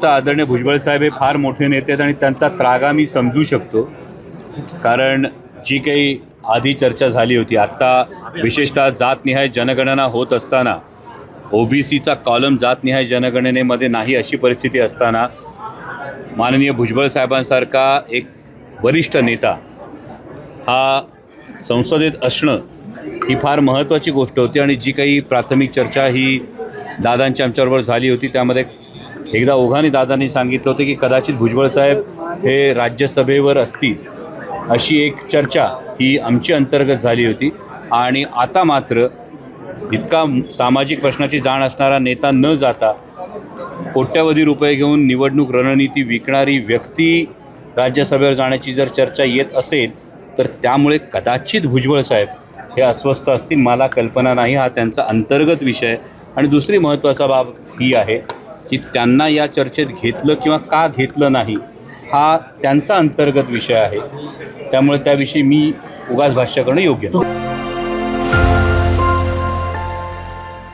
आदरणीय भुजबळ साहेब हे फार मोठे नेते आहेत आणि त्यांचा त्रागा मी समजू शकतो. कारण जी काही आधी चर्चा झाली होती आत्ता विशेषतः जातनिहाय जनगणना होत असताना ओबीसीचा कॉलम जातनिहाय जनगणनेमध्ये नाही अशी परिस्थिती असताना माननीय भुजबळ साहेबांसारखा एक वरिष्ठ नेता हा संसदेत असणं ही फार महत्त्वाची गोष्ट होती आणि जी काही प्राथमिक चर्चा ही दादांच्या आमच्याबरोबर झाली होती त्यामध्ये एकदा ओघाने दादांनी सांगितलं होतं की कदाचित भुजबळ साहेब हे राज्यसभेवर असतील अशी एक चर्चा ही आमची अंतर्गत झाली होती. आणि आता मात्र इतका सामाजिक प्रश्नाची जाण असणारा नेता न जाता कोट्यवधी रुपये घेऊन निवडणूक रणनीती विकणारी व्यक्ती राज्यसभेवर जाण्याची जर चर्चा येत असेल तर त्यामुळे कदाचित भुजबळ साहेब हे अस्वस्थ असतील. मला कल्पना नाही. हा त्यांचा अंतर्गत विषय. आणि दुसरी महत्त्वाचा बाब ही आहे की त्यांना या चर्चेत घेतलं किंवा का घेतलं नाही हा त्यांचा अंतर्गत विषय आहे. त्यामुळे त्याविषयी मी उगाच भाष्य करणं योग्य